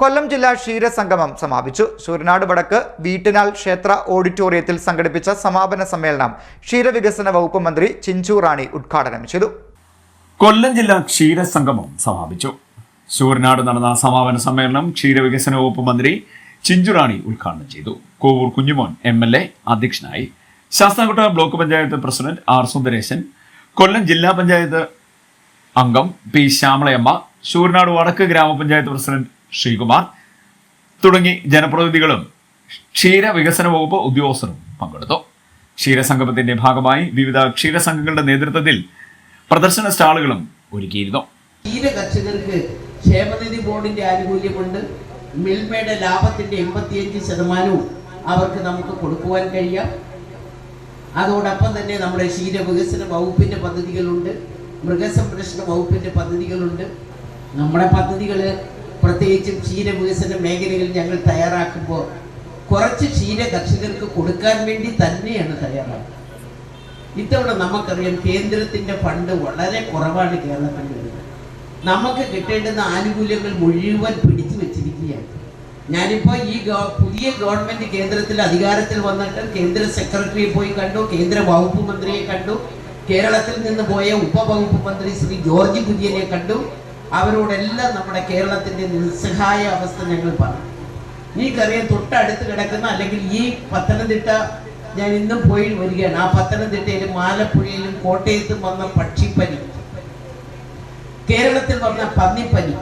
കൊല്ലം ജില്ലാ ക്ഷീരസംഗമം സമാപിച്ചു. സൂര്യനാട് വടക്ക് വീട്ടിനാൽ ക്ഷേത്ര ഓഡിറ്റോറിയത്തിൽ സംഘടിപ്പിച്ച സമാപന സമ്മേളനം ക്ഷീരവികസന വകുപ്പ് മന്ത്രി ചിഞ്ചു റാണി ഉദ്ഘാടനം ചെയ്തു. കൊല്ലം ജില്ലാ ക്ഷീരസംഗമം സമാപിച്ചു. ശൂരനാട് നടന്ന സമാപന സമ്മേളനം ക്ഷീരവികസന വകുപ്പ് മന്ത്രി ചിഞ്ചു റാണി ഉദ്ഘാടനം ചെയ്തു. Kovoor Kunjumon M L A അധ്യക്ഷനായി. Sasthamkotta block panchayat president R Sundaresan Kollam ജില്ലാ പഞ്ചായത്ത് അംഗം പി ശ്യാമളയമ്മ ശൂരനാട് വടക്ക് ഗ്രാമപഞ്ചായത്ത് പ്രസിഡന്റ് ശ്രീകുമാർ. തുടങ്ങി ജനപ്രതിനിധികളും ക്ഷീര വികസന വകുപ്പ് ഉദ്യോഗസ്ഥരും പങ്കെടുത്തു. ക്ഷീരസംഗമത്തിന്റെ ഭാഗമായി വിവിധ ക്ഷീരസംഘങ്ങളുടെ നേതൃത്വത്തിൽ പ്രദർശന സ്റ്റാളുകളും ഒരുക്കിയിരുന്നു. ക്ഷീര കർഷകർക്ക് ക്ഷേമനിധി ബോർഡിന്റെ ആനുകൂല്യമുണ്ട്. മിൽമയുടെ ലാഭത്തിന്റെ എൺപത്തിയഞ്ച് ശതമാനവും അവർക്ക് നമുക്ക് കൊടുക്കുവാൻ കഴിയാം. അതോടൊപ്പം തന്നെ നമ്മുടെ ക്ഷീര വികസന വകുപ്പിന്റെ പദ്ധതികളുണ്ട്. മൃഗസംരക്ഷണ വകുപ്പിന്റെ പദ്ധതികളുണ്ട്. നമ്മുടെ പദ്ധതികൾ പ്രത്യേകിച്ചും ക്ഷീര വികസന മേഖലയിൽ ഞങ്ങൾ തയ്യാറാക്കുമ്പോൾ കുറച്ച് ക്ഷീര കർഷകർക്ക് കൊടുക്കാൻ വേണ്ടി തന്നെയാണ് തയ്യാറാക്കുന്നത്. ഇത്തവണ നമുക്കറിയാം കേന്ദ്രത്തിന്റെ ഫണ്ട് വളരെ കുറവാണ് കേരളത്തിൽ നമുക്ക് കിട്ടേണ്ടുന്ന ആനുകൂല്യങ്ങൾ മുഴുവൻ പിടിച്ചു വെച്ചിരിക്കുകയാണ്. ഞാനിപ്പോൾ ഈ പുതിയ ഗവൺമെന്റ് കേന്ദ്രത്തിൽ അധികാരത്തിൽ വന്നിട്ട് കേന്ദ്ര സെക്രട്ടറിയെ പോയി കണ്ടു കേന്ദ്ര വകുപ്പ് മന്ത്രിയെ കണ്ടു കേരളത്തിൽ നിന്ന് പോയ ഉപവകുപ്പ് മന്ത്രി ശ്രീ ജോർജ് കുര്യനെ കണ്ടു അവരോടെല്ലാം നമ്മുടെ കേരളത്തിന്റെ നിസ്സഹായ അവസ്ഥ ഞങ്ങൾ പറഞ്ഞു എനിക്കറിയാം തൊട്ടടുത്ത് കിടക്കുന്ന അല്ലെങ്കിൽ ഈ പത്തനംതിട്ട ഞാൻ ഇന്നും പോയി വരികയാണ്. ആ പത്തനംതിട്ടയിലും ആലപ്പുഴയിലും കോട്ടയത്തും വന്ന പക്ഷിപ്പനി. കേരളത്തിൽ വന്ന പന്നിപ്പനി.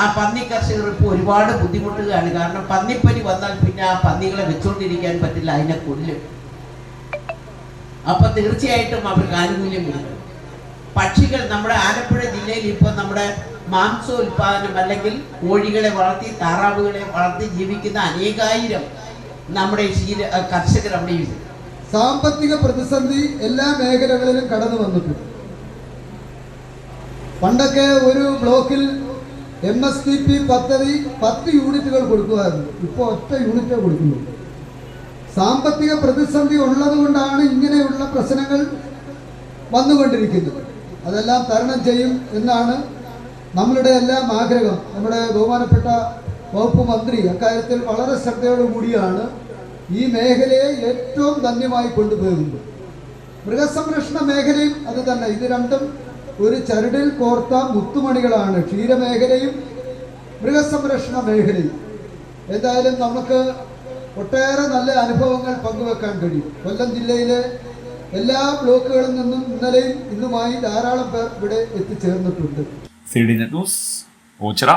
ആ പന്നി കർഷകർ ഇപ്പോൾ ഒരുപാട് ബുദ്ധിമുട്ടുകയാണ്. കാരണം പന്നിപ്പനി വന്നാൽ പിന്നെ ആ പന്നികളെ വെച്ചുകൊണ്ടിരിക്കാൻ പറ്റില്ല അതിനെ കൊല്ലും. അപ്പൊ തീർച്ചയായിട്ടും അവർക്ക് ആനുകൂല്യം കിട്ടും പക്ഷികൾ നമ്മുടെ ആലപ്പുഴ ജില്ലയിൽ ഇപ്പൊ നമ്മുടെ മാംസ ഉൽപാദനം അല്ലെങ്കിൽ കോഴികളെ വളർത്തി താറാവുകളെ വളർത്തി ജീവിക്കുന്ന അനേകായിരം നമ്മുടെ കർഷകർ അവിടെയുണ്ട് സാമ്പത്തിക പ്രതിസന്ധി എല്ലാ മേഖലകളിലും കടന്നു വന്നിട്ടുണ്ട്. പണ്ടൊക്കെ ഒരു ബ്ലോക്കിൽ എം എസ് ടി പി പദ്ധതി പത്ത് യൂണിറ്റുകൾ കൊടുക്കുമായിരുന്നു. ഇപ്പോൾ ഒറ്റ യൂണിറ്റേ കൊടുക്കുന്നുള്ളൂ സാമ്പത്തിക പ്രതിസന്ധി ഉള്ളതുകൊണ്ടാണ് ഇങ്ങനെയുള്ള പ്രശ്നങ്ങൾ വന്നുകൊണ്ടിരിക്കുന്നത്. അതെല്ലാം തരണം ചെയ്യും എന്നാണ് നമ്മളുടെ എല്ലാം ആഗ്രഹം. നമ്മുടെ ബഹുമാനപ്പെട്ട വകുപ്പ് മന്ത്രി അക്കാര്യത്തിൽ വളരെ ശ്രദ്ധയോടുകൂടിയാണ് ഈ മേഖലയെ ഏറ്റവും ധന്യമായി കൊണ്ടുപോകുന്നത്. മൃഗസംരക്ഷണ മേഖലയും അത് തന്നെ. ഇത് രണ്ടും ഒരു ചരടിൽ കോർത്ത മുത്തുമണികളാണ്. ക്ഷീരമേഖലയും മൃഗസംരക്ഷണ മേഖലയും. എന്തായാലും നമുക്ക് ഒട്ടേറെ നല്ല അനുഭവങ്ങൾ പങ്കുവെക്കാൻ കഴിയും. കൊല്ലം ജില്ലയിലെ എല്ലാ ബ്ലോക്കുകളിൽ നിന്നും ഇന്നലെയും ഇന്നുമായി ധാരാളം പേർ ഇവിടെ എത്തിച്ചേർന്നിട്ടുണ്ട്. ന്യൂസ് ഓച്ചിറ.